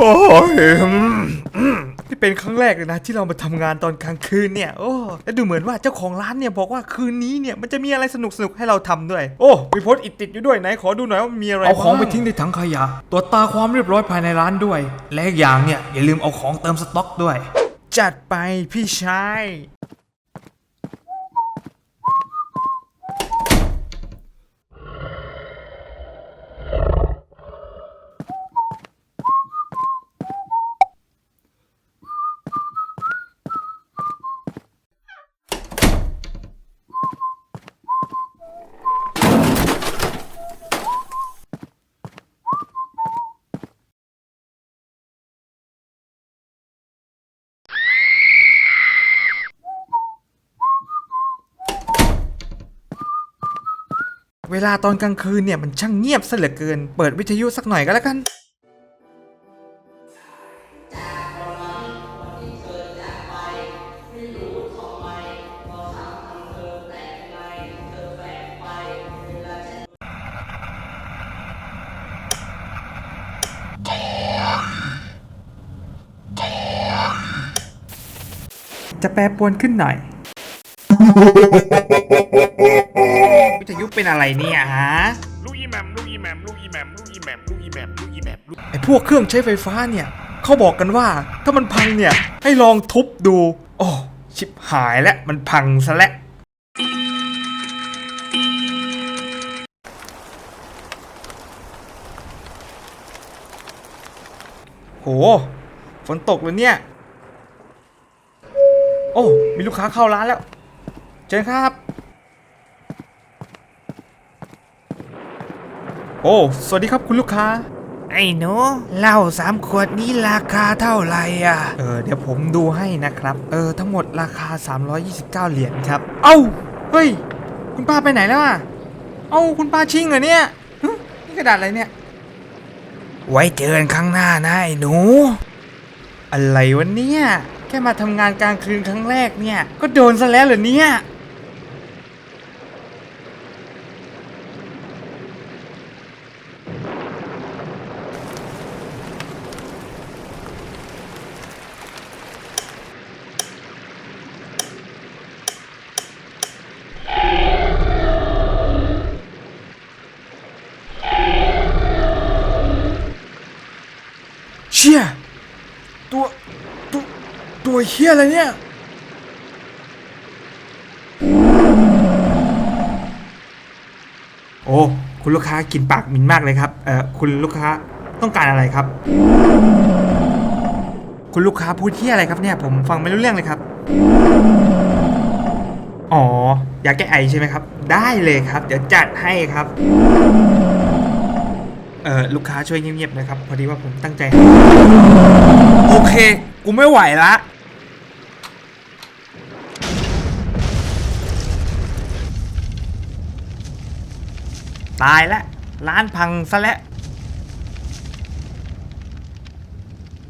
โอ้ยอืมอืมนี่เป็นครั้งแรกเลยนะ ที่เรามาทำงานตอนกลางคืนเนี่ย โอ้แล้วดูเหมือนว่าเจ้าของร้านเนี่ยบอกว่าคืนนี้เนี่ยมันจะมีอะไรสนุกสนุกๆให้เราทำด้วย โอ้มีโพสต์อิดติดอยู่ด้วยไหนขอดูหน่อยว่ามีอะไรเอาของไปบ้ทิ้งในถังขยะตรวจตาความเรียบร้อยภายในร้านด้วย และอีกอย่างเนี่ยอย่าลืมเอาของเติมสต็อกด้วย จัดไปพี่ชาย เวลาตอนกลางคืนเนี่ยมันช่างเงียบซะเหลือเกิน เปิดวิทยุสักหน่อยก็แล้วกัน จะแปรปรวนขึ้นหน่อย ทยุเป็นอะไรเนี่ยฮะลูกอีแหมมลูกอีแหมมลูกอีแหมมลูกอีแหมมลูกอีแหมมลูกอีแหมมลูกไอ้พวกเครื่องใช้ไฟฟ้าเนี่ยเขาบอกกันว่าถ้ามันพังเนี่ยให้ลองทุบดู โอ้ชิบหายแล้วมันพังซะแล้วโหฝนตกเลยเนี่ย โอ้ มีลูกค้าเข้าร้านแล้ว เชิญครับ โอ้ สวัสดีครับคุณลูกค้า ไอ้หนูเหล้าสามขวดนี้ราคาเท่าไหร่อะ เออ เดี๋ยวผมดูให้นะครับ เออ ทั้งหมดราคา 329 เหรียญครับ เอ้า เฮ้ย คุณป้าไปไหนแล้วอะ เอ้า คุณป้าชิงเหรอเนี่ยฮะนี่กระดาษอะไรเนี่ย ไว้เจอกันข้างหน้านะไอ้หนู อะไรวะเนี่ย แค่มาทำงานกลางคืนครั้งแรกเนี่ย ก็โดนซะแล้วเหรอเนี่ย ชี่ยตัวตัวตัวเฮียอะไรเนี่ย โอ้ คุณลูกค้ากลินปากมินมากเลยครับ เอ่อ คุณลูกค้าต้องการอะไรครับ คุณลูกค้าพูดที่อะไรครับเนี่ย ผมฟังไม่รู้เรื่องเลยครับ อ๋อ อยากแก้ไอใช่ไหมครับ ได้เลยครับ เดี๋ยวจัดให้ครับ ลูกค้าช่วยเงียบๆนะครับ พอดีว่าผมตั้งใจ โอเค กูไม่ไหวละตายละร้านพังซะแล้ว